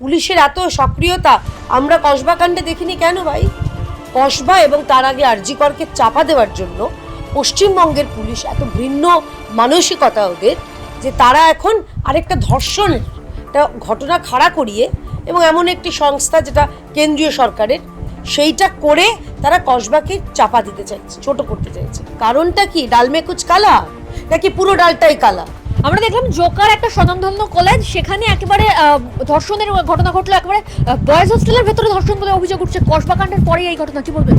পুলিশের এত সক্রিয়তা, আমরা কসবা কাণ্ডে দেখিনি কেন ভাই? কসবা এবং তার আগে আরজিকরকে চাপা দেওয়ার জন্য পশ্চিমবঙ্গের পুলিশ এত ভিন্ন মানসিকতা ওদের যে তারা এখন আরেকটা ধর্ষণের একটা ঘটনা খাড়া করিয়ে এবং এমন একটি সংস্থা যেটা কেন্দ্রীয় সরকারের, সেইটা করে তারা কসবাকে চাপা দিতে চাইছে, ছোট করতে চাইছে। কারণটা কি? ডালমে কুচ কালা? নাকি পুরো ডালটাই কালা? আমরা দেখলাম জোকার একটা স্বনামধন্য কলেজ, সেখানে একেবারে ধর্ষণের ঘটনা ঘটলো, একেবারে বয়েজ হোস্টেলের ভেতরে ধর্ষণ বলে অভিযোগ উঠছে। কসবা পরে এই ঘটনা কি বলবেন?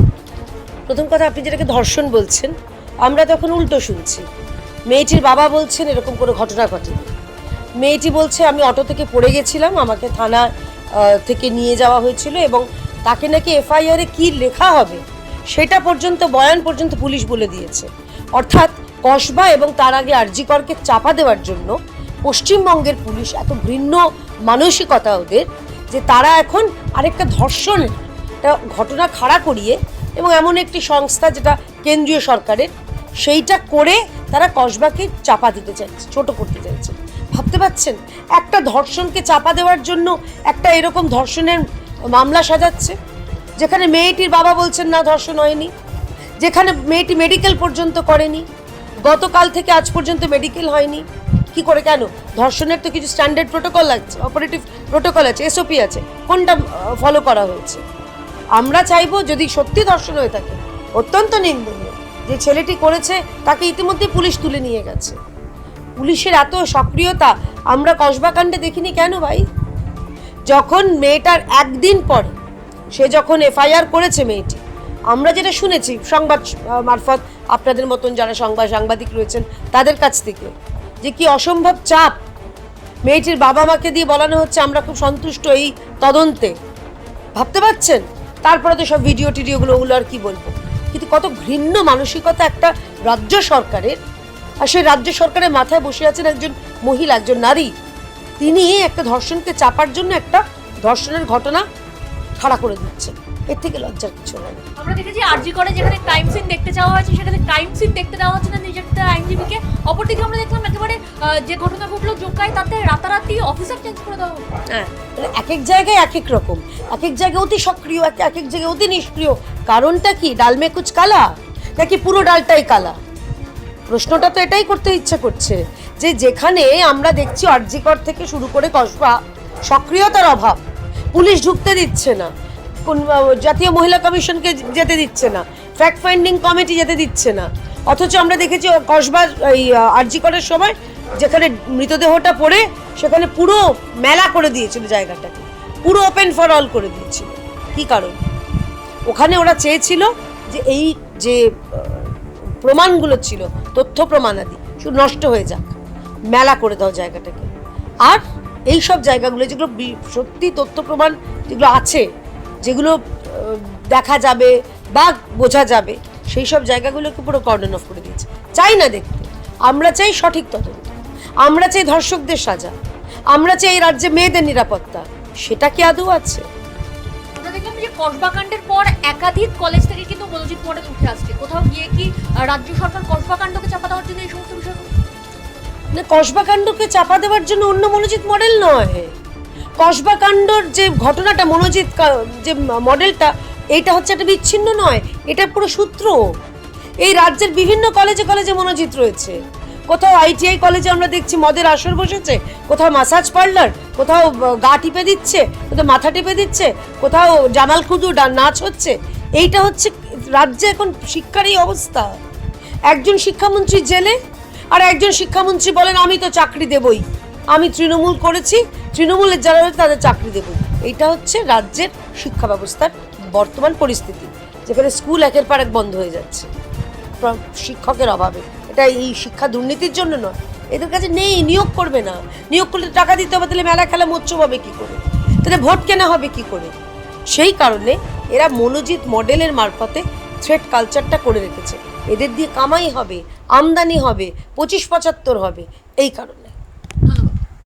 প্রথম কথা, আপনি যেটাকে ধর্ষণ বলছেন, আমরা তখন উল্টো শুনছি। মেয়েটির বাবা বলছেন এরকম কোনো ঘটনা ঘটেনি। মেয়েটি বলছে, আমি অটো থেকে পড়ে গেছিলাম, আমাকে থানা থেকে নিয়ে যাওয়া হয়েছিল এবং তাকে নাকি এফআইআরে কি লেখা হবে, সেটা পর্যন্ত, বয়ান পর্যন্ত পুলিশ বলে দিয়েছে। অর্থাৎ কসবা এবং তার আগে আরজিকরকে চাপা দেওয়ার জন্য পশ্চিমবঙ্গের পুলিশ এত ভিন্ন মানসিকতা ওদের যে তারা এখন আরেকটা ধর্ষণের একটা ঘটনা খাড়া করিয়ে এবং এমন একটি সংস্থা যেটা কেন্দ্রীয় সরকারের, সেইটা করে তারা কসবাকে চাপা দিতে চাইছে, ছোট করতে চাইছে। ভাবতে পাচ্ছেন একটা ধর্ষণকে চাপা দেওয়ার জন্য একটা এরকম ধর্ষণের মামলা সাজাচ্ছে, যেখানে মেয়েটির বাবা বলছেন, না, ধর্ষণ হয়নি। যেখানে মেয়েটি মেডিকেল পর্যন্ত করেনি, গতকাল থেকে আজ পর্যন্ত মেডিকেল হয়নি। কি করে কেন? ধর্ষণের তো কিছু স্ট্যান্ডার্ড প্রোটোকল আছে অপারেটিভ প্রোটোকল আছে এসওপি আছে, কোনটা ফলো করা হয়েছে? আমরা চাইব যদি সত্যি ধর্ষণ হয়ে থাকে, অত্যন্ত নিন্দনীয়, যে ছেলেটি করেছে তাকে ইতিমধ্যে পুলিশ তুলে নিয়ে গেছে। পুলিশের এত সক্রিয়তা, আমরা কসবাকাণ্ডে দেখিনি কেন ভাই? যখন মেয়েটার একদিন পরে সে যখন এফআইআর করেছে মেয়েটি আমরা যেটা শুনেছি সংবাদ মারফত আপনাদের মতন যারা সংবাদ, সাংবাদিক রয়েছেন, তাদের কাছ থেকে যে কি অসম্ভব চাপ মেয়েটির বাবা মাকে দিয়ে বলানো হচ্ছে, আমরা খুব সন্তুষ্ট এই তদন্তে। ভাবতে পারছেন? তারপরে তো সব ভিডিও টিডিওগুলো, ওগুলো আর কি বলব? কিন্তু কত ঘৃণ্য মানসিকতা একটা রাজ্য সরকারের। আর সেই রাজ্য সরকারের মাথায় বসে আছেন একজন মহিলা, একজন নারী। তিনি একটা ধর্ষণকে চাপার জন্য একটা ধর্ষণের ঘটনা খাড়া করে দিচ্ছেন। এর থেকে লজ্জার কিছু নয় আমরা দেখেছি আরজি করে যেখানে ক্রাইম সিন দেখতে যাওয়া হয়েছে সেখানে ক্রাইম সিন দেখতে দেওয়া হচ্ছে না নিজের আইনজীবীকে। অপরদিকে আমরা দেখলাম একেবারে যে ঘটনা ঘটলো জোকায় তাতে রাতারাতি অফিসার চেঞ্জ করে দেওয়া হ্যাঁ এক এক জায়গায় এক এক রকম। এক এক জায়গায় অতি সক্রিয় এক এক এক জায়গায় অতি নিষ্ক্রিয়। কারণটা কি? ডালমে কুচ কালা? নাকি পুরো ডালটাই কালা? প্রশ্নটা তো এটাই করতে ইচ্ছে করছে যে যেখানে আমরা দেখছি অর্জিকর থেকে শুরু করে কসবা সক্রিয়তার অভাব। পুলিশ ঢুকতে দিচ্ছে না। জাতীয় মহিলা কমিশনকে যেতে দিচ্ছে না। ফ্যাক্ট ফাইন্ডিং কমিটি যেতে দিচ্ছে না। অথচ আমরা দেখেছি কসবার, এই আরজিকরের সময় যেখানে মৃতদেহটা পড়ে, সেখানে পুরো মেলা করে দিয়েছিল জায়গাটাকে। পুরো ওপেন ফর অল করে দিয়েছিল। কি কারণ? ওখানে ওরা চেয়েছিল যে এই যে প্রমাণগুলো ছিল, তথ্য প্রমাণাদি, শুধু নষ্ট হয়ে যাক। মেলা করে দাও জায়গাটাকে। আর এই সব জায়গাগুলো যেগুলো সত্যি তথ্য প্রমাণ যেগুলো আছে যেগুলো দেখা যাবে বা বোঝা যাবে সেই সব জায়গাগুলোকে পুরো কর্ডন অফ করে দিয়েছে। চাই না দেখতে। আমরা চাই সঠিক তদন্ত। আমরা চাই ধর্ষকদের সাজা। আমরা চাই এই রাজ্যে মেয়েদের নিরাপত্তা। সেটা কি আদৌ আছে? আমরা দেখলাম যে কসবা পর একাধিক কলেজ থেকে কিন্তু মনোজিৎ মডেল উঠে আসছে। কোথাও গিয়ে কি রাজ্য সরকার কসবাকাণ্ডকে চাপা দেওয়ার জন্য এই সমস্ত বিষয়গুলো? না কসবা কাণ্ডকে চাপা দেওয়ার জন্য অন্য মনোজিৎ মডেল নয়। কসবা কাণ্ডর যে ঘটনাটা, মনোজিৎ যে মডেলটা এইটা হচ্ছে একটা বিচ্ছিন্ন নয়, এটা পুরো সূত্র। এই রাজ্যের বিভিন্ন কলেজে কলেজে মনোজিৎ রয়েছে। কোথাও আইটিআই কলেজে আমরা দেখছি মদের আসর বসেছে, কোথাও মাসাজ পার্লার, কোথাও গা টিপে দিচ্ছে, কোথাও মাথা টিপে দিচ্ছে, কোথাও জামাল খুদু নাচ হচ্ছে। এইটা হচ্ছে রাজ্যে এখন শিক্ষার এই অবস্থা। একজন শিক্ষামন্ত্রী জেলে, আর একজন শিক্ষামন্ত্রী বলেন, আমি তো চাকরি দেবই। আমি তৃণমূল করেছি তৃণমূলের যারা রয়েছে তাদের চাকরি দেবই এইটা হচ্ছে রাজ্যের শিক্ষা ব্যবস্থার বর্তমান পরিস্থিতি, যেখানে স্কুল একের পর এক বন্ধ হয়ে যাচ্ছে। শিক্ষকের অভাবে। এটা এই শিক্ষা দুর্নীতির জন্য নয়। এদের কাছে নেই, নিয়োগ করবে না। নিয়োগ করলে টাকা দিতে হবে, তাহলে মেলা খেলা মোচ্ছব হবে কী করে? তাহলে ভোট কেনা হবে কি করে? সেই কারণে এরা মনোজিৎ মডেলের মারফতে থ্রেড কালচারটা করে রেখেছে। এদের দিয়ে কামাই হবে, আমদানি হবে, পঁচিশ পঁচাত্তর হবে, এই কারণে।